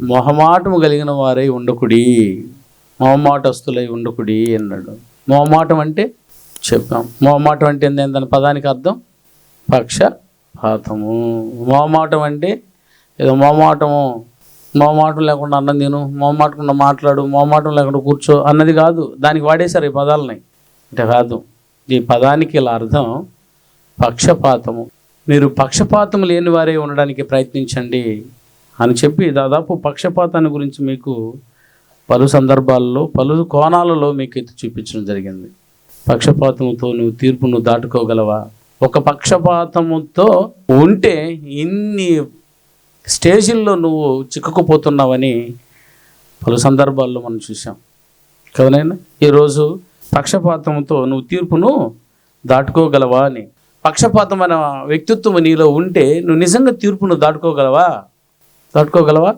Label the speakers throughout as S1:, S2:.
S1: మొహమాటము కలిగిన వారై ఉండకుడి మొహమాటస్తులై ఉండకుడి అన్నాడు. మొహమాటం అంటే చెప్పాం. మొహమాటం అంటే ఏంటంటే పదానికి అర్థం పక్షపాతము. మొహమాటం అంటే ఏదో మొహమాటము మొహమాటం లేకుండా అన్నం తిను మొహమాటకుండా మాట్లాడు మొహమాటం లేకుండా కూర్చో అన్నది కాదు. దానికి వాడేశారు ఈ పదాలని. అంటే కాదు. ఈ పదానికి ఇలా అర్థం పక్షపాతము. మీరు పక్షపాతం లేని వారే ఉండడానికి ప్రయత్నించండి. అని చెప్పి దాదాపు పక్షపాతాన్ని గురించి మీకు పలు సందర్భాల్లో పలు కోణాలలో మీకు ఎత్తి చూపించడం జరిగింది. పక్షపాతంతో నువ్వు తీర్పును దాటుకోగలవా? ఒక పక్షపాతముతో ఉంటే ఇన్ని స్టేజీల్లో నువ్వు చిక్కుకుపోతున్నావని పలు సందర్భాల్లో మనం చూసాం కదనైనా ఈరోజు పక్షపాతంతో నువ్వు తీర్పును దాటుకోగలవా అని పక్షపాతమైన వ్యక్తిత్వం నీలో ఉంటే నువ్వు నిజంగా తీర్పును దాటుకోగలవా? దాటుకోగలవా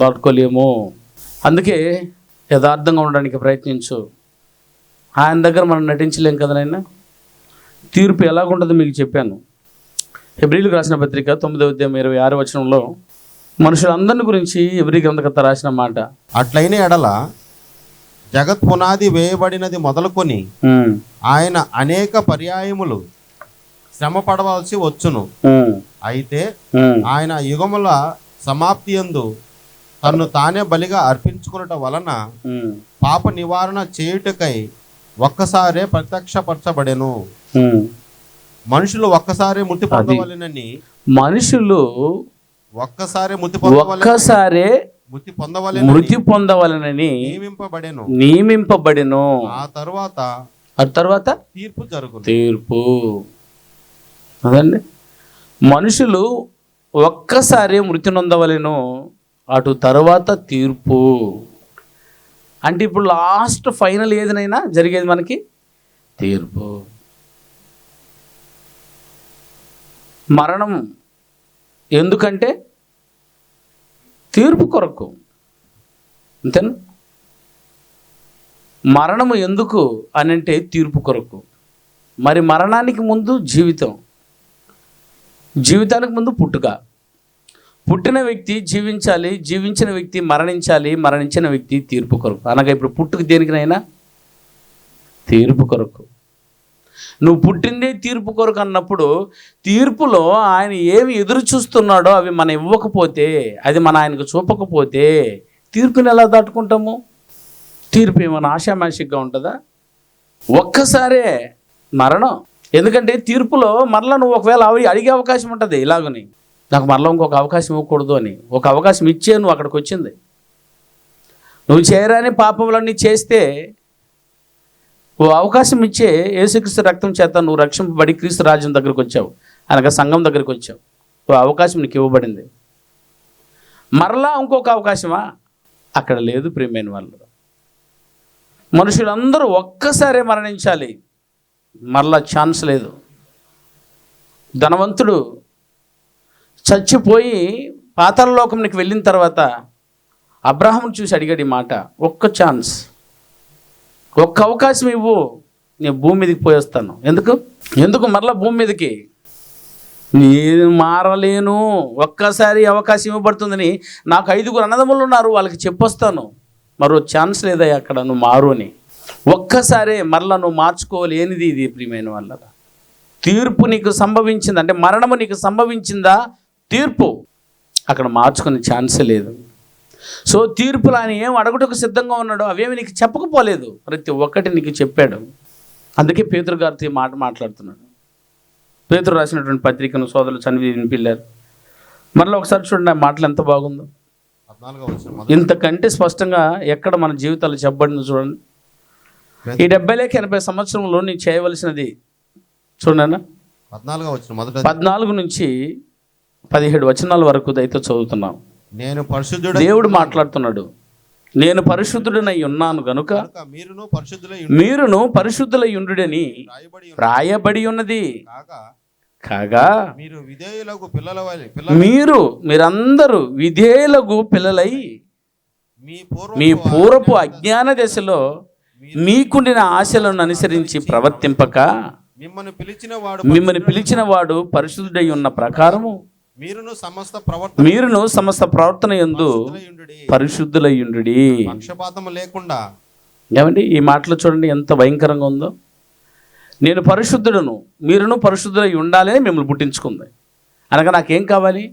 S1: దాటుకోలేము. అందుకే యథార్థంగా ఉండడానికి ప్రయత్నించు. ఆయన దగ్గర మనం నటించలేం కదా నాయన? తీర్పు ఎలాగుంటుందో మీకు చెప్పాను. హెబ్రిలకు రాసిన పత్రిక తొమ్మిదవ అధ్యాయం ఇరవై ఆరు వచనంలో మనుషులందరిని గురించి ఎబ్రి గ్రంథకర్త రాసిన మాట.
S2: అట్లయిన ఎడల జగత్ పునాది వేయబడినది మొదలుకొని ఆయన అనేక పర్యాయములు శ్రమ పడవలసి వచ్చును అయితే. ఆయన యుగముల సమాప్తి యందు తన్ను తానే బలిగా అర్పించుకున్నట వలన పాప నివారణ చేయుటకై ఒక్కసారే ప్రత్యక్షపరచబడెను. మనుషులు ఒక్కసారి మృతి పొందవలెనని?
S1: మనుషులు
S2: ఒక్కసారి మృతి
S1: ఒక్కసారే
S2: మృతి పొందవలెనని?
S1: మృతి పొందవలనని
S2: నియమింపబడెను.
S1: నియమింపబడిను.
S2: ఆ తరువాత
S1: ఆ తర్వాత
S2: తీర్పు జరుగును.
S1: తీర్పు. అదండి. మనుషులు ఒక్కసారి మృతి నొందవలను. అటు తర్వాత తీర్పు. అంటే ఇప్పుడు లాస్ట్ ఫైనల్ ఏదినైనా జరిగేది మనకి? తీర్పు. మరణం. ఎందుకంటే? తీర్పు కొరకు. అంతేనా? మరణము ఎందుకు అని అంటే తీర్పు కొరకు. మరి మరణానికి ముందు జీవితం. జీవితానికి ముందు పుట్టుక. పుట్టిన వ్యక్తి జీవించాలి జీవించిన వ్యక్తి మరణించాలి మరణించిన వ్యక్తి తీర్పు కొరకు. అనగా ఇప్పుడు పుట్టుకు దేనికినైనా తీర్పు కొరకు. నువ్వు పుట్టిందే తీర్పు కొరకు అన్నప్పుడు తీర్పులో ఆయన ఏమి ఎదురు చూస్తున్నాడో అవి మనం ఇవ్వకపోతే అది మన ఆయనకు చూపకపోతే తీర్పుని ఎలా దాటుకుంటాము? తీర్పు ఏమైనా ఆశామాషిగా ఉంటుందా? ఒక్కసారే మరణం. ఎందుకంటే తీర్పులో మరలా నువ్వు ఒకవేళ అవి అడిగే అవకాశం ఉంటుంది ఇలాగని. నాకు మరలా ఇంకొక అవకాశం ఇవ్వకూడదు అని. ఒక అవకాశం ఇచ్చే నువ్వు అక్కడికి వచ్చింది. నువ్వు చేయరాని పాపములన్నీ చేస్తే ఓ అవకాశం ఇచ్చే యేసుక్రీస్తు రక్తం చేత నువ్వు రక్షింపబడి క్రీస్తు రాజ్యం దగ్గరికి వచ్చావు. అనగా సంఘం దగ్గరికి వచ్చావు. ఓ అవకాశం నీకు ఇవ్వబడింది. మరలా ఇంకొక అవకాశమా? అక్కడ లేదు ప్రేమైన వాళ్ళు. మనుషులందరూ ఒక్కసారే మరణించాలి. మరలా ఛాన్స్ లేదు. ధనవంతుడు చచ్చిపోయి పాతాళలోకంకి వెళ్ళిన తర్వాత అబ్రాహం చూసి అడిగాడు ఈ మాట ఒక్క ఛాన్స్ ఒక్క అవకాశం ఇవ్వు నేను భూమి మీదకి పోయేస్తాను. ఎందుకు? ఎందుకు? మరలా భూమి మీదకి. నేను మారలేను. ఒక్కసారి అవకాశం ఇవ్వబడుతుందని నాకు ఐదుగురు అన్నదమ్ములు ఉన్నారు వాళ్ళకి చెప్పొస్తాను. మరో ఛాన్స్ లేదయ్యా అక్కడ నువ్వు మారు అని. ఒక్కసారే మరలా నువ్వు మార్చుకోలేనిది ఇది ప్రియమైన వాళ్ళ తీర్పు నీకు సంభవించింది? అంటే మరణము నీకు సంభవించిందా? తీర్పు. అక్కడ మార్చుకునే ఛాన్సే లేదు. సో తీర్పులు ఆయన ఏం అడగటకు సిద్ధంగా ఉన్నాడో అవేమి నీకు చెప్పకపోలేదు. ప్రతి ఒక్కటి నీకు చెప్పాడు. అందుకే పేతురు గారితో ఈ మాట మాట్లాడుతున్నాడు. పేతురు రాసినటువంటి పత్రికను సోదరులు చనివి వినిపిల్లారు. మరలా ఒకసారి చూడండి ఆ మాటలు ఎంత బాగుందో. ఇంతకంటే స్పష్టంగా ఎక్కడ మన జీవితాలు చెప్పబడిందో చూడండి. ఈ డెబ్బై లేక ఎనభై సంవత్సరంలో నీకు చేయవలసినది చూడన్నా
S2: పద్నాలుగో వచ్చిన మొదట
S1: పద్నాలుగు నుంచి పదిహేడు వచనాల వరకు దయతో చదువుతున్నాం.
S2: నేను పరిశుద్ధుడ
S1: దేవుడు మాట్లాడుతున్నాడు. నేను పరిశుద్ధుడనై ఉన్నాను గనుక
S2: కనుక మీరును పరిశుద్ధులై
S1: మీరును పరిశుద్ధులై ఉండుడని
S2: రాయబడి ఉన్న-
S1: రాయబడి ఉన్నది.
S2: కాగా మీరు విధేయులకు పిల్లల
S1: మీరు మీరందరూ విధేయులకు పిల్లలై
S2: మీ పూర్వ
S1: మీ పూర్వపు అజ్ఞాన దశలో మీకుండిన ఆశలను అనుసరించి ప్రవర్తింపక
S2: మిమ్మల్ని పిలిచిన వాడు
S1: మిమ్మల్ని పిలిచిన వాడు పరిశుద్ధుడై ఉన్న ప్రకారము
S2: మీరును సమస్త ప్రవర్తన
S1: మీరును సమస్త ప్రవర్తన ఎందు పరిశుద్ధులయ్యుండు
S2: పక్షపాతము లేకుండా.
S1: ఏమండి ఈ మాటలు చూడండి ఎంత భయంకరంగా ఉందో. నేను పరిశుద్ధుడను మీరును పరిశుద్ధులై ఉండాలని మిమ్మల్ని పుట్టించుకుంది. అనగా నాకేం కావాలి?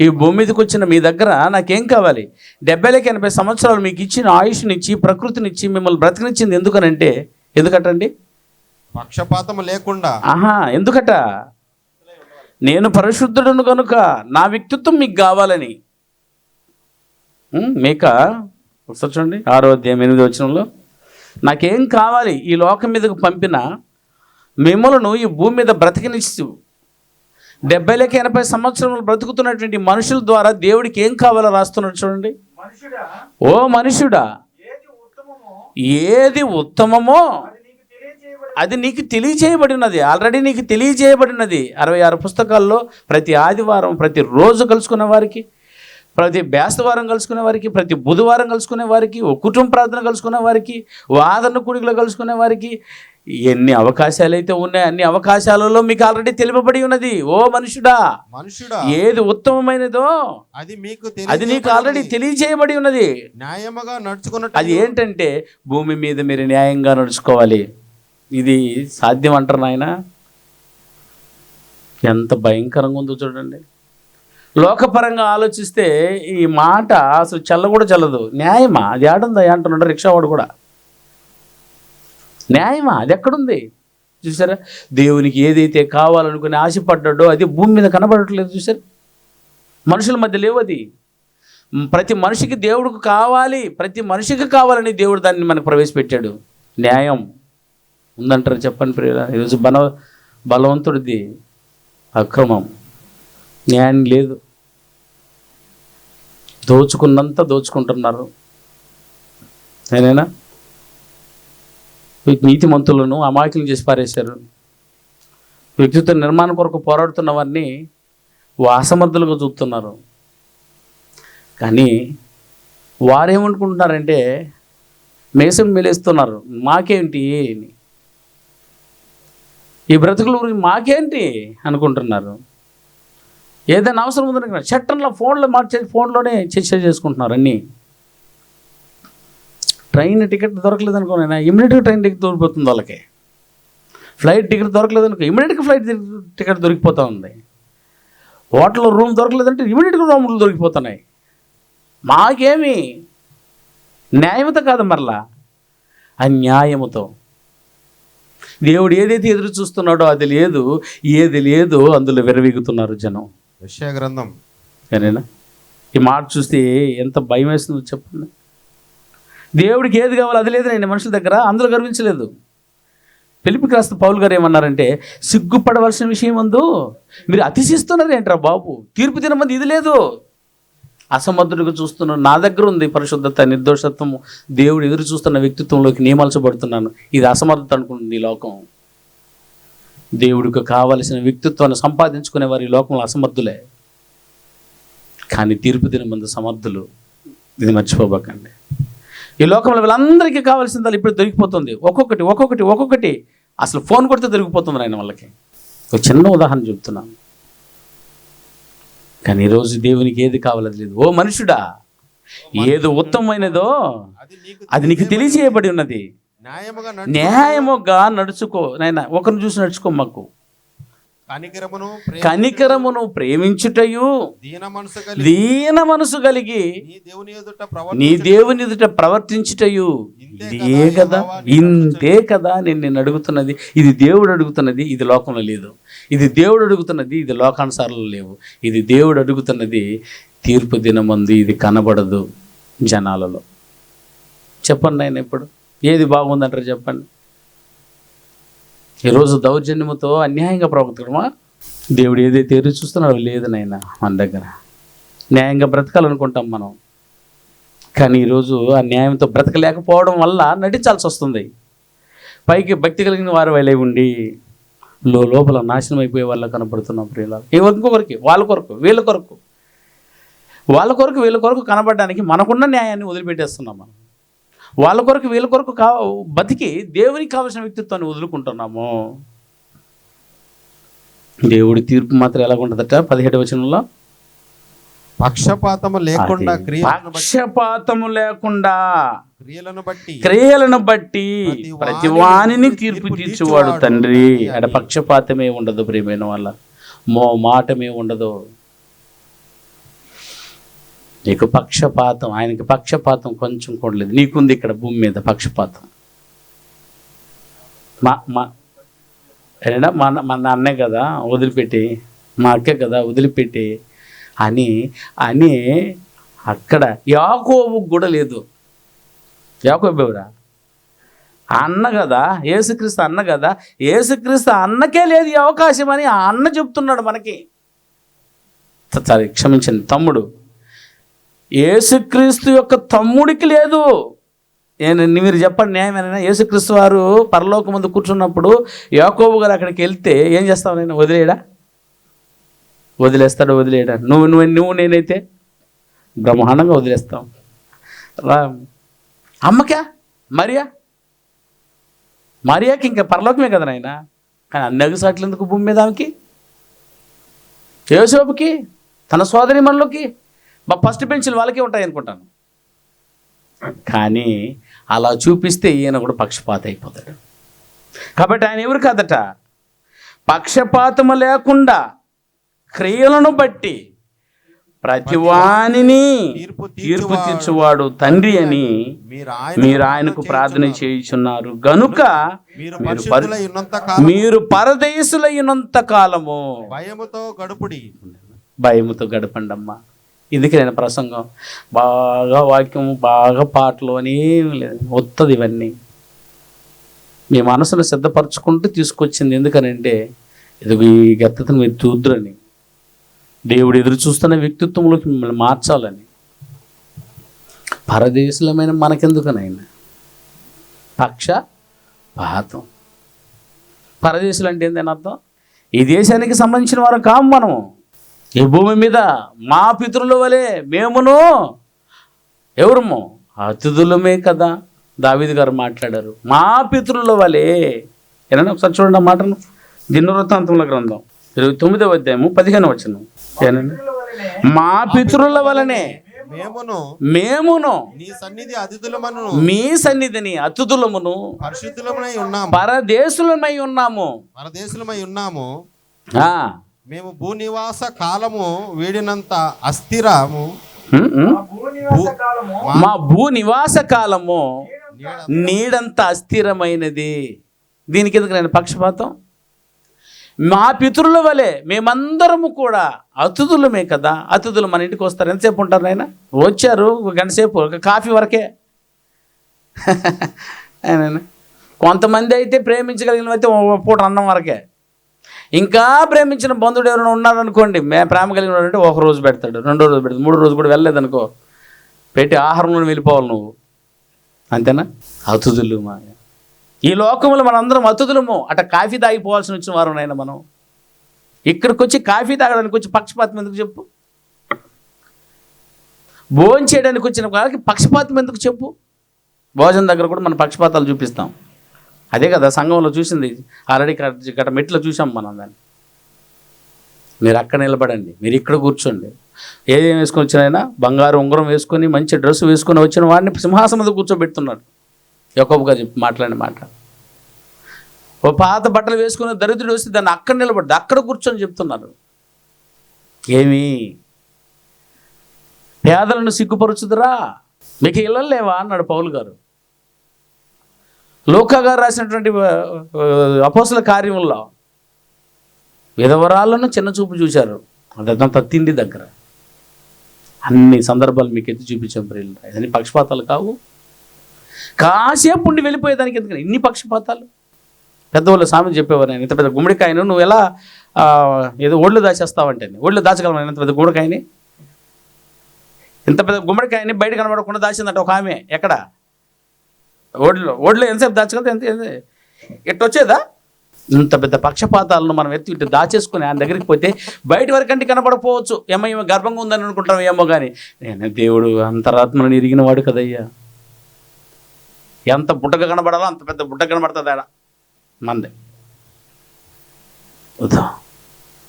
S1: ఈ భూమి మీదకి వచ్చిన మీ దగ్గర నాకేం కావాలి? డెబ్బైలకి ఎనభై సంవత్సరాలు మీకు ఇచ్చిన ఆయుష్నిచ్చి ప్రకృతినిచ్చి మిమ్మల్ని బ్రతికినిచ్చింది ఎందుకనంటే ఎందుకటండి?
S2: పక్షపాతము లేకుండా.
S1: ఆహా ఎందుకట? నేను పరిశుద్ధుడును కనుక నా వ్యక్తిత్వం మీకు కావాలని. మీక? ఒకసారి చూడండి ఆరో అధ్యాయం ఎనిమిది వచనంలో. నాకేం కావాలి ఈ లోకం మీదకు పంపిన మిమ్మలను ఈ భూమి మీద బ్రతికినిచ్చు. డెబ్బైలకి ఎనభై సంవత్సరములు బ్రతుకుతున్నటువంటి మనుషుల ద్వారా దేవుడికి ఏం కావాలో రాస్తున్నాడు చూడండి. ఓ మనుషుడా?
S3: ఏది ఉత్తమమో? అది నీకు
S1: తెలియజేయబడినది. ఆల్రెడీ నీకు తెలియజేయబడినది. అరవై ఆరు పుస్తకాల్లో ప్రతి ఆదివారం ప్రతి రోజు కలుసుకునే వారికి ప్రతి బేస్తవారం కలుసుకునే వారికి ప్రతి బుధవారం కలుసుకునే వారికి ఒక కుటుంబ ప్రార్థన కలుసుకునే వారికి వాదన కుడికలో కలుసుకునే వారికి ఎన్ని అవకాశాలు అయితే ఉన్నాయో అన్ని అవకాశాలలో మీకు ఆల్రెడీ తెలుపబడి ఉన్నది. ఓ మనుషుడా
S2: మనుషుడా
S1: ఏది ఉత్తమమైనదో
S2: అది మీకు
S1: అది నీకు ఆల్రెడీ తెలియజేయబడి ఉన్నది.
S2: న్యాయముగా నడుచుకున్నట్టు
S1: అది ఏంటంటే భూమి మీద మీరు న్యాయంగా నడుచుకోవాలి. ఇది సాధ్యం అంటారు నాయన? ఎంత భయంకరంగా ఉందో చూడండి. లోకపరంగా ఆలోచిస్తే ఈ మాట అసలు చల్ల కూడా చల్లదు. న్యాయమా? అది ఆడుందా? అంటున్నాడు రిక్షావాడు కూడా. న్యాయమా? అది ఎక్కడుంది? చూసారా దేవునికి ఏదైతే కావాలనుకుని ఆశపడ్డాడో అది భూమి మీద కనబడట్లేదు చూసారు మనుషుల మధ్య లేవు అది. ప్రతి మనిషికి దేవుడికి కావాలి ప్రతి మనిషికి కావాలని దేవుడు దాన్ని మనకు ప్రవేశపెట్టాడు. న్యాయం ఉందంటారు చెప్పండి ప్రియుల? ఈరోజు బల బలవంతుడిది అక్రమం. న్యాయం లేదు. దోచుకున్నంత దోచుకుంటున్నారు. నేనేనా నీతిమంతులను అమాయకులు చేసి పారేశారు. వ్యక్తిత్వ నిర్మాణం కొరకు పోరాడుతున్న వారిని అసమర్థులుగా చూస్తున్నారు కానీ వారేమనుకుంటున్నారంటే మేసం మేలేస్తున్నారు. మాకేంటి? అని ఈ బ్రతుకుల గురించి మాకేంటి? అనుకుంటున్నారు. ఏదైనా అవసరం ఉందని చట్టంలో ఫోన్లో మార్చే ఫోన్లోనే చర్చ చేసుకుంటున్నారు అన్నీ. ట్రైన్ టికెట్ దొరకలేదు అనుకోనైనా ఇమీడియట్గా ట్రైన్ టికెట్ దొరికిపోతుంది వాళ్ళకి. ఫ్లైట్ టికెట్ దొరకలేదు అనుకో ఇమీడియట్గా ఫ్లైట్ టికెట్ దొరికిపోతూ ఉంది. హోటల్లో రూమ్ దొరకలేదంటే ఇమీడియట్గా రూములు దొరికిపోతున్నాయి. మాకేమి న్యాయమత కాదు మరలా అన్యాయముతో. దేవుడు ఏదైతే ఎదురు చూస్తున్నాడో అది లేదు ఏది లేదో అందులో విరవీగుతున్నారు జనం.
S2: విషయ గ్రంథం.
S1: సరేనా? ఈ మాట చూస్తే ఎంత భయం వేస్తుందో చెప్పండి. దేవుడికి ఏది కావాలో అది లేదండి మనుషుల దగ్గర అందులో గర్వించలేదు. పిలిపి క్రాస్త పౌల్ గారు ఏమన్నారంటే సిగ్గుపడవలసిన విషయం ఉందో మీరు అతిశిస్తున్నారు ఏంట్రా బాబు? తీర్పు తినమంది ఇది లేదు. అసమర్థుడిగా చూస్తున్నాను నా దగ్గర ఉంది పరిశుద్ధత నిర్దోషత్వము. దేవుడు ఎదురు చూస్తున్న వ్యక్తిత్వంలోకి నియమాల్చబడుతున్నాను. ఇది అసమర్థత అనుకుంటుంది ఈ లోకం. దేవుడికి కావలసిన వ్యక్తిత్వాన్ని సంపాదించుకునే వారు ఈ లోకంలో అసమర్థులే. కానీ తీర్పు దినమందు సమర్థులు. ఇది మర్చిపోబాకండి. ఈ లోకంలో వీళ్ళందరికీ కావాల్సింది ఇప్పుడు దొరికిపోతుంది. ఒక్కొక్కటి ఒక్కొక్కటి ఒక్కొక్కటి. అసలు ఫోన్ కొడితే దొరికిపోతుంది ఆయన వాళ్ళకి. ఒక చిన్న ఉదాహరణ చెప్తున్నాను కానీ ఈరోజు దేవునికి ఏది కావాలది లేదు. ఓ మనుషుడా ఏది ఉత్తమమైనదో
S2: అది నీకు
S1: తెలియజేయబడి ఉన్నది.
S2: న్యాయముగా
S1: న్యాయముగా నడుచుకో. నాయన ఒకరిని చూసి నడుచుకో మాకు.
S2: కనికరమును
S1: కనికరమును ప్రేమించుటయు
S2: దీన మనసు కలిగి నీ దేవుని ఎదుట
S1: ప్రవర్తించుటయు. ఇదే కదా ఇంతే కదా నేను నేను అడుగుతున్నది. ఇది దేవుడు అడుగుతున్నది ఇది లోకంలో లేదు. ఇది దేవుడు అడుగుతున్నది ఇది లోకానుసారంలో లేవు. ఇది దేవుడు అడుగుతున్నది తీర్పు దినమంది ఇది కనబడదు జనాలలో. చెప్పండి ఆయన ఇప్పుడు. ఏది బాగుందంటారు చెప్పండి. ఈరోజు దౌర్జన్యముతో అన్యాయంగా ప్రవర్తకమా దేవుడు ఏదైతే ఎదురు చూస్తున్నాడో లేదు నాయన మన దగ్గర. న్యాయంగా బ్రతకాలనుకుంటాం మనం. కానీ ఈరోజు ఆ న్యాయంతో బ్రతకలేకపోవడం వల్ల నటించాల్సి వస్తుంది. పైకి భక్తి కలిగిన వారు వెళ్ళి ఉండి లో లోపల నాశనం అయిపోయే వాళ్ళ కనపడుతున్నాం ప్రియుల ఇంకొకరికి వాళ్ళ కొరకు వీళ్ళ కొరకు. వాళ్ళ కొరకు వీళ్ళ కొరకు కనబడడానికి మనకున్న న్యాయాన్ని వదిలిపెట్టేస్తున్నాం మనం. వాళ్ళ కొరకు వీళ్ళ కొరకు కా బతికి దేవునికి కావలసిన వ్యక్తిత్వాన్ని వదులుకుంటున్నాము. దేవుడి తీర్పు మాత్రం ఎలా ఉంటుందట పదిహేడు వచనంలో?
S2: పక్షపాతము లేకుండా
S1: పక్షపాతము లేకుండా
S2: క్రియలను బట్టి
S1: క్రియలను బట్టి
S2: ప్రతి వానిని తీర్పు తీర్చువాడు
S1: తండ్రి.
S2: అని.
S1: పక్షపాతమే ఉండదు ప్రియమైన వాళ్ళ. మో మాటమే ఉండదు. నీకు పక్షపాతం ఆయనకి పక్షపాతం కొంచెం కూడా లేదు. నీకుంది ఇక్కడ భూమి మీద పక్షపాతం. మా మా మా మా కదా వదిలిపెట్టి మా అక్కే కదా వదిలిపెట్టి అని అని అక్కడ యాకోబు కూడా లేదు. యాకోబు ఎవరా? అన్న కదా ఏసుక్రీస్తు అన్న కదా ఏసుక్రీస్తు అన్నకే లేదు ఈ అవకాశం అని ఆ అన్న చెప్తున్నాడు మనకి. సరే క్షమించండి తమ్ముడు. యేసుక్రీస్తు యొక్క తమ్ముడికి లేదు. నేను మీరు చెప్పండి న్యాయమేనా యేసుక్రీస్తు వారు పరలోక ముందు కూర్చున్నప్పుడు యాకోబు గారు అక్కడికి వెళ్తే ఏం చేస్తావు నేను? వదిలేయడా? వదిలేస్తాడు వదిలేయడా? నువ్వు నువ్వు నువ్వు నేనైతే బ్రహ్మాండంగా వదిలేస్తాం. రా. అమ్మకా మరియా? మరియాకి ఇంకా పరలోకమే కదా నాయన? కానీ అన్ని అగసాట్లు ఎందుకు భూమి మీద ఆమెకి? యేసోపుకి? తన సోదరి మనలోకి? మా ఫస్ట్ బెంచ్లు వాళ్ళకే ఉంటాయి అనుకుంటాను. కానీ అలా చూపిస్తే ఈయన కూడా పక్షపాత అయిపోతాడు. కాబట్టి ఆయన ఎవరు కాదట? పక్షపాతము లేకుండా క్రియలను బట్టి ప్రతివానిని
S2: తీర్పు
S1: తీర్చువాడు. తండ్రి అని
S2: మీరు
S1: ఆయనకు ప్రార్థన చేయుచున్నారు. గనుక
S2: మీరు
S1: పరదేశులైనంత కాలము.
S2: భయముతో గడుపుడి.
S1: భయముతో గడపండమ్మా. ఇందుకే నేను ప్రసంగం. బాగా వాక్యం బాగా పాటలు లేదు. వస్తుంది ఇవన్నీ. మీ మనసును సిద్ధపరచుకుంటూ తీసుకొచ్చింది ఎందుకనంటే ఇది ఈ గత్తతను మీరు చూద్దరని. దేవుడు ఎదురు చూస్తున్న వ్యక్తిత్వంలోకి మిమ్మల్ని మార్చాలని. పరదేశులమైన మనకెందుకనైనా? పక్ష పాతం. పరదేశులు అంటే ఏంటని అర్థం? ఈ దేశానికి సంబంధించిన వారు కాము మనము. ఈ భూమి మీద మా పితరుల వలె మేమును ఎవరము? అతిథులమే కదా దావీదు గారు మాట్లాడారు. మా పితరుల వలె ఏనండి ఒకసారి చూడండి ఆ మాటను. దినవృత్తాంతముల గ్రంథం. ఇరవై తొమ్మిదవ అధ్యాయము పదిహేను వచ్చను ఏనండి? మా పితరుల వలనే
S2: మేమును
S1: మేమును
S2: నీ సన్నిధి అతిథులమను
S1: మీ సన్నిధిని అతిథులమును
S2: పరిశుద్ధులమై ఉన్నాము.
S1: పరదేశులమై ఉన్నాము.
S2: మన దేశులమై ఉన్నాము. మేము భూనివాస కాలము వీడినంత అస్థిరము.
S3: ఆ భూనివాస కాలము
S1: మా భూ నివాస కాలము
S2: నీడ
S1: నీడంత అస్థిరమైనది. దీనికి ఎందుకు నేను పక్షపాతం? మా పితరుల వలె మేమందరము కూడా అతిథులమే కదా. అతిథులు మన ఇంటికి వస్తారు. ఎంతసేపు ఉంటారు నాయన? వచ్చారు ఒక గంట సేపు ఒక కాఫీ వరకే. ఆయన కొంతమంది అయితే ప్రేమించగలిగిన అయితే పూట అన్నం వరకే. ఇంకా ప్రేమించిన బంధువుడు ఎవరైనా ఉన్నారనుకోండి మే ప్రేమ కలిగిన అంటే ఒక రోజు పెడతాడు రెండో రోజు పెడతాడు మూడో రోజు కూడా వెళ్ళలేదనుకో పెట్టి ఆహారంలో వెళ్ళిపోవాలి నువ్వు. అంతేనా? అతిథులు మా ఈ లోకంలో మనందరం అతిథులము. అట కాఫీ తాగిపోవాల్సి వచ్చిన వారు నాయన మనం. ఇక్కడికి వచ్చి కాఫీ తాగడానికి వచ్చి పక్షపాతం ఎందుకు చెప్పు? భోజనం చేయడానికి వచ్చిన వాళ్ళకి పక్షపాతం ఎందుకు చెప్పు? భోజనం దగ్గర కూడా మన పక్షపాతాలు చూపిస్తాం. అదే కదా సంఘంలో చూసింది. ఆల్రెడీ గట మెట్లో చూసాం మనం దాన్ని. మీరు అక్కడ నిలబడండి. మీరు ఇక్కడ కూర్చోండి. ఏదేం వేసుకొని వచ్చినైనా బంగారు ఉంగరం వేసుకొని మంచి డ్రెస్ వేసుకొని వచ్చిన వాడిని సింహాసనం మీద కూర్చోబెడుతున్నాడు. యొక్కబుగా చెప్పి మాట్లాడిన మాట. ఓ పాత బట్టలు వేసుకుని దరిద్రుడు వస్తే దాన్ని అక్కడ నిలబడ్డా అక్కడ కూర్చొని చెప్తున్నారు ఏమి? పేదలను సిగ్గుపరుచుదురా? మీకు ఇళ్ళలేవా అన్నాడు పౌలు గారు. లోకా గారు రాసినటువంటి అపోసల కార్యంలో విధవరాలను చిన్న చూపు చూశారు. అదంతా తిండి దగ్గర. అన్ని సందర్భాలు మీకు ఎత్తి చూపించాం ప్రియులు. ఇవన్నీ పక్షపాతాలు కావు. కాసేపు ఉండి వెళ్ళిపోయేదానికి ఎందుకని? ఇన్ని పక్షపాతాలు? పెద్దవాళ్ళు స్వామి చెప్పేవారు నేను ఇంత పెద్ద గుమ్మడికాయను నువ్వు ఎలా ఏదో ఒళ్ళు దాచేస్తావంటే ఒళ్ళు దాచగలను ఇంత పెద్ద గుమ్మడికాయని. ఇంత పెద్ద గుమ్మడికాయని బయట కనబడకుండా దాచిందంట ఒక ఆమె. ఎక్కడ? ఓడిలో ఓడిలో ఎంతసేపు దాచగలితే ఎంత ఎంత? ఎట్టు వచ్చేదా ఇంత పెద్ద పక్షపాతాలను మనం ఎత్తి ఇటు దాచేసుకుని ఆయన దగ్గరికి పోతే బయట వరకంటే కనపడపోవచ్చు ఏమో ఏమో గర్భంగా ఉందని అనుకుంటాం ఏమో కానీ నేను దేవుడు అంతరాత్మను ఇరిగిన వాడు కదయ్యా. ఎంత బుట్టగా కనబడాలో అంత పెద్ద బుట్ట కనబడుతుంది ఆడ. మంది. ఉదా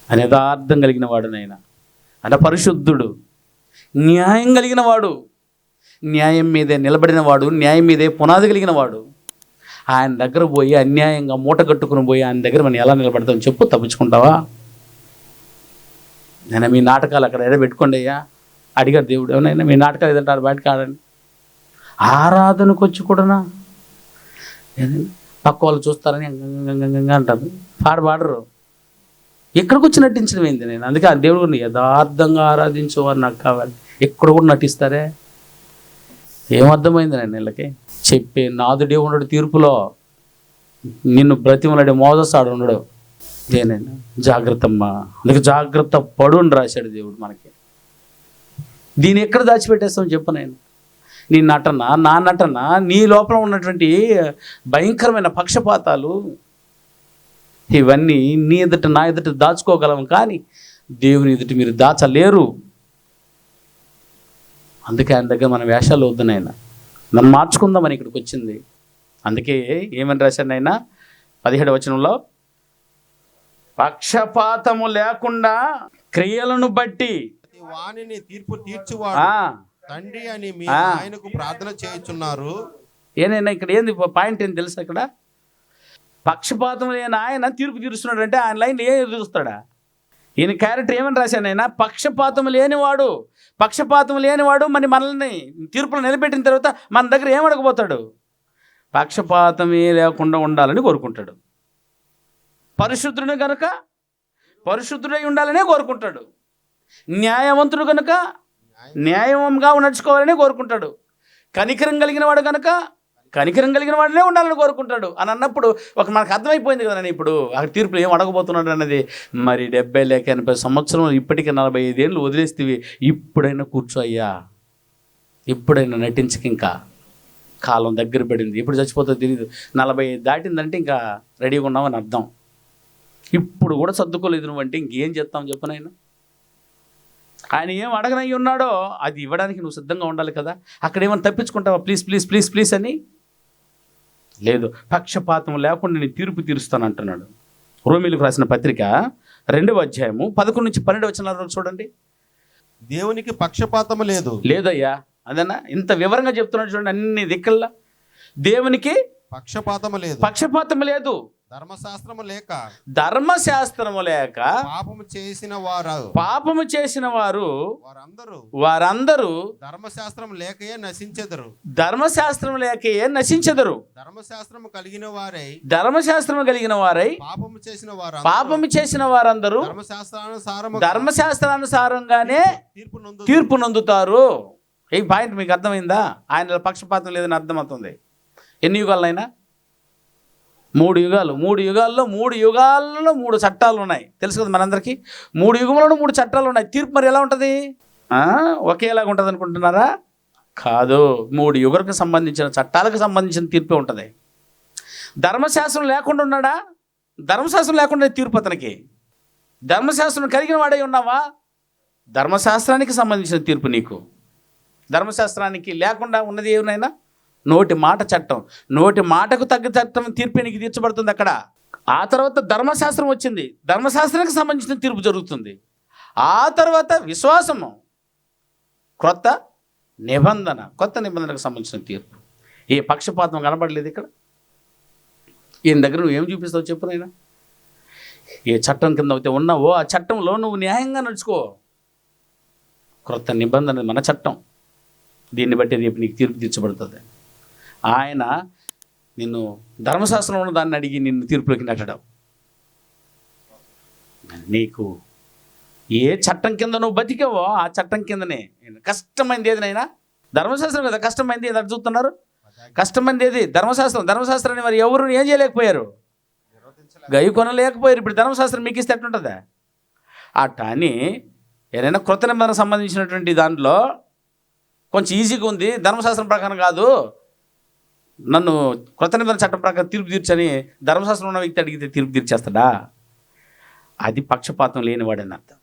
S1: అని యథార్థం కలిగిన వాడు నైనా అంటే పరిశుద్ధుడు. న్యాయం కలిగిన వాడు. న్యాయం మీదే నిలబడిన వాడు న్యాయం మీదే పునాది కలిగిన వాడు ఆయన దగ్గర పోయి అన్యాయంగా మూట కట్టుకుని పోయి ఆయన దగ్గర మనం ఎలా నిలబడతాం చెప్పు తప్పించుకుంటావా? నేను మీ నాటకాలు అక్కడ ఏదో పెట్టుకోండి అయ్యా. అడిగారు దేవుడు ఏమైనా మీ నాటకాలు ఏదంటారు బయటకు ఆడండి. ఆరాధనకు వచ్చి కూడానా? పక్క వాళ్ళు చూస్తారని అంటారు. పాడు పాడరు. ఎక్కడికి వచ్చి నటించడం ఏంది నేను? అందుకే ఆ దేవుడు యథార్థంగా ఆరాధించేవారు నాకు కావాలి. ఎక్కడ కూడా నటిస్తారే? ఏమర్థమైంది నేను వీళ్ళకి చెప్పే నాదుడే ఉండడు తీర్పులో. నిన్ను బ్రతిమలాడే మోదసాడు ఉండడు దేనైనా జాగ్రత్తమ్మా. అందుకే జాగ్రత్త పడు అని రాశాడు దేవుడు మనకి. దీన్ని ఎక్కడ దాచిపెట్టేస్తాం చెప్పు నేను నీ నటన నా నటన నీ లోపల ఉన్నటువంటి భయంకరమైన పక్షపాతాలు ఇవన్నీ నీ ఎదుట నా ఎదుట దాచుకోగలం కానీ దేవుని ఎదుట మీరు దాచలేరు. అందుకే ఆయన దగ్గర మన వేషాలు వద్దు నాయన. మనం మార్చుకుందామని ఇక్కడికి వచ్చింది. అందుకే ఏమని రాశాడు నాయన? పదిహేడు వచనంలో పక్షపాతము లేకుండా క్రియలను బట్టి
S2: వాణిని తీర్పు తీర్చువాడు తండ్రి అని మీ. ఆయనకు ప్రార్థన చేయుచున్నారు.
S1: ఏనైనా ఇక్కడ ఏంది పాయింట్ ఏంది తెలుసా ఇక్కడ? పక్షపాతం లేని ఆయన తీర్పు తీరుస్తున్నాడు అంటే ఆయన లైన్ ఏం చూస్తాడా? ఈయన క్యారెక్టర్ ఏమని రాశాను ఆయన? పక్షపాతం లేనివాడు. పక్షపాతం లేనివాడు మరి మనల్ని తీర్పులు నిలబెట్టిన తర్వాత మన దగ్గర ఏమడగబోతాడు పక్షపాతమే లేకుండా ఉండాలని కోరుకుంటాడు. పరిశుద్ధుడు కనుక పరిశుద్ధుడై ఉండాలనే కోరుకుంటాడు. న్యాయవంతుడు కనుక న్యాయంగా నడుచుకోవాలని కోరుకుంటాడు. కనికరం కలిగిన వాడు కనుక కనికరం కలిగిన వాడినే ఉండాలని కోరుకుంటాడు. అని అన్నప్పుడు ఒక మనకు అర్థమైపోయింది కదా నేను ఇప్పుడు ఆ తీర్పులు ఏం అడగబోతున్నాడు అన్నది మరి డెబ్బై లేక ఎనభై సంవత్సరం ఇప్పటికీ నలభై ఐదేళ్ళు వదిలేస్తేవి ఇప్పుడైనా కూర్చో అయ్యా. ఇప్పుడైనా నటించక ఇంకా. కాలం దగ్గర పడింది. ఎప్పుడు చచ్చిపోతుందో తెలియదు నలభై దాటిందంటే ఇంకా రెడీగా ఉన్నామని అర్థం. ఇప్పుడు కూడా సర్దుకోలేదు నువ్వంటే ఇంకేం చేస్తాం చెప్పు నేను ఆయన ఏం అడగనయ్యి ఉన్నాడో అది ఇవ్వడానికి నువ్వు సిద్ధంగా ఉండాలి కదా. అక్కడ ఏమైనా తప్పించుకుంటావా? ప్లీజ్ ప్లీజ్ ప్లీజ్ ప్లీజ్ అని లేదు. పక్షపాతం లేకుండా నేను తీర్పు తీరుస్తాను అంటున్నాడు రోమిలకు రాసిన పత్రిక రెండవ అధ్యాయము పదకొండు నుంచి పన్నెండు వచ్చిన వరకు చూడండి.
S2: దేవునికి పక్షపాతము లేదు.
S1: లేదయ్యా. అదన్నా ఇంత వివరంగా చెప్తున్నాడు చూడండి అన్ని దిక్కల్లా. దేవునికి
S2: పక్షపాతము లేదు.
S1: పక్షపాతం లేదు.
S2: ధర్మశాస్త్రము లేక
S1: ధర్మశాస్త్రము లేక
S2: పాపము చేసిన వారు.
S1: పాపము చేసిన వారు
S2: వారందరూ
S1: వారందరూ
S2: ధర్మశాస్త్రం లేకయే నశించెదరు.
S1: ధర్మశాస్త్రం లేకయే నశించెదరు.
S2: ధర్మశాస్త్రము కలిగిన వారై
S1: ధర్మశాస్త్రము కలిగిన వారై
S2: పాపము చేసిన వారు
S1: పాపము చేసిన వారందరూ
S2: ధర్మశాస్త్రానుసారము
S1: ధర్మశాస్త్రానుసారంగానే
S2: తీర్పు
S1: తీర్పు నొందుతారు. ఈ పాయింట్ మీకు అర్థమైందా? ఆయన పక్షపాతం లేదని అర్థమవుతుంది. ఎన్ని యుగాలైనా? మూడు యుగాలు. మూడు యుగాల్లో మూడు యుగాల్లో మూడు చట్టాలు ఉన్నాయి. తెలుసు కదా మనందరికీ? మూడు యుగంలోనూ మూడు చట్టాలు ఉన్నాయి. తీర్పు మరి ఎలా ఉంటుంది? ఒకేలాగా ఉంటుంది అనుకుంటున్నారా? కాదు. మూడు యుగలకు సంబంధించిన చట్టాలకు సంబంధించిన తీర్పే ఉంటుంది. ధర్మశాస్త్రం లేకుండా ఉన్నాడా? ధర్మశాస్త్రం లేకుండా తీర్పు అతనికి. ధర్మశాస్త్రం కలిగిన వాడే ఉన్నావా? ధర్మశాస్త్రానికి సంబంధించిన తీర్పు నీకు. ధర్మశాస్త్రానికి లేకుండా ఉన్నది ఏమైనా నోటి మాట చట్టం నోటి మాటకు తగ్గ చట్టం తీర్పు నీకు తీర్చబడుతుంది అక్కడ. ఆ తర్వాత ధర్మశాస్త్రం వచ్చింది. ధర్మశాస్త్రానికి సంబంధించిన తీర్పు జరుగుతుంది. ఆ తర్వాత విశ్వాసము క్రొత్త నిబంధన కొత్త నిబంధనకు సంబంధించిన తీర్పు. ఏ పక్షపాతం కనబడలేదు ఇక్కడ. ఈయన దగ్గర నువ్వు ఏం చూపిస్తావు చెప్పు నేను ఏ చట్టం కింద అయితే ఉన్నావో ఆ చట్టంలో నువ్వు న్యాయంగా నడుచుకో. క్రొత్త నిబంధన మన చట్టం. దీన్ని బట్టి రేపు నీకు తీర్పు తీర్చబడుతుంది. ఆయన నిన్ను ధర్మశాస్త్రంలో ఉన్న దాన్ని అడిగి నిన్ను తీర్పులోకి నెట్టడం. నీకు ఏ చట్టం కింద నువ్వు బతికావో ఆ చట్టం కిందనే. కష్టమైంది ఏదినైనా ధర్మశాస్త్రం కదా కష్టమైంది ఏది? చూస్తున్నారు? కష్టమైంది ఏది? ధర్మశాస్త్రం. ధర్మశాస్త్రాన్ని మరి ఎవరు ఏం చేయలేకపోయారు? గై కొనలేకపోయారు. ఇప్పుడు ధర్మశాస్త్రం మీకు ఇస్తే ఎట్లుంటుందా? అట్ట అని ఏదైనా కృత నిబంధనకు సంబంధించినటువంటి దాంట్లో కొంచెం ఈజీగా ఉంది. ధర్మశాస్త్రం ప్రకారం కాదు. నన్ను కొత్త నిబంధన చట్టం ప్రకారం తీర్పు తీర్చని ధర్మశాస్త్రం ఉన్న వ్యక్తి అడిగితే తీర్పు తీర్చేస్తాడా? అది పక్షపాతం లేనివాడని అర్థం.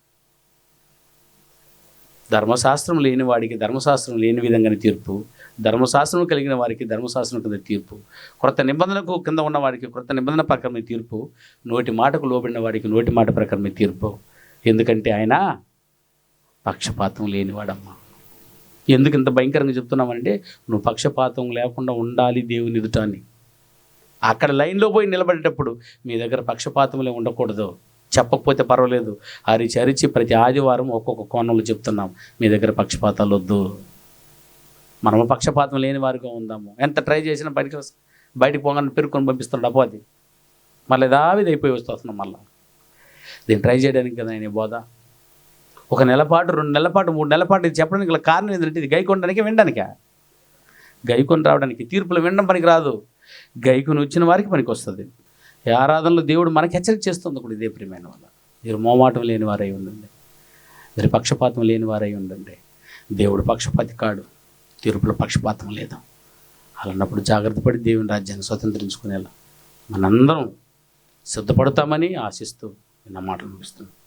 S1: ధర్మశాస్త్రం లేని వాడికి ధర్మశాస్త్రం లేని విధంగానే తీర్పు. ధర్మశాస్త్రం కలిగిన వారికి ధర్మశాస్త్రం కింద తీర్పు. క్రొత్త నిబంధనకు కింద ఉన్న కొత్త క్రొత్త నిబంధన ప్రకారమే తీర్పు. నోటి మాటకు లోబడిన వాడికి నోటి మాట ప్రకారమే తీర్పు. ఎందుకంటే ఆయన పక్షపాతం లేనివాడమ్మా. ఎందుకు ఇంత భయంకరంగా చెప్తున్నామంటే నువ్వు పక్షపాతం లేకుండా ఉండాలి దేవుని ఎదుటాన్ని అక్కడ లైన్లో పోయి నిలబడేటప్పుడు మీ దగ్గర పక్షపాతంలే ఉండకూడదు. చెప్పకపోతే పర్వాలేదు. అరిచి అరిచి ప్రతి ఆదివారం ఒక్కొక్క కోణంలో చెప్తున్నాం. మీ దగ్గర పక్షపాతాలు వద్దు. మనము పక్షపాతం లేని వారిగా ఉందాము. ఎంత ట్రై చేసినా బయటకు వస్- బయటికి పోగానే పెరుక్కొని పంపిస్తున్నాడు అపోది మళ్ళీ దావిది అయిపోయి వస్తున్నాం మళ్ళీ. దీన్ని ట్రై చేయడానికి కదా నేను బోధ? ఒక నెలపాటు రెండు నెలపాటు మూడు నెలపాటు ఇది చెప్పడానికి గల కారణం ఏంటంటే ఇది గైకొనడానికి వినడానికా? గైకొని రావడానికి తీర్పులు వినడం పనికి రాదు గైకొని వచ్చిన వారికి పనికి వస్తుంది ఆరాధనలో దేవుడు మనకి హెచ్చరిక చేస్తుంది కూడా ఇదే ప్రియమైన వల్ల మీరు మోమాటం లేని వారై ఉండండి. మీరు పక్షపాతం లేని వారై ఉండండి. దేవుడు పక్షపాతి కాడు. తీర్పులో పక్షపాతం లేదు. అలాంటప్పుడు జాగ్రత్త పడి దేవుని రాజ్యాన్ని స్వతంత్రించుకునేలా మనందరం సిద్ధపడతామని ఆశిస్తూ నా మాటలు ముగిస్తున్నాను.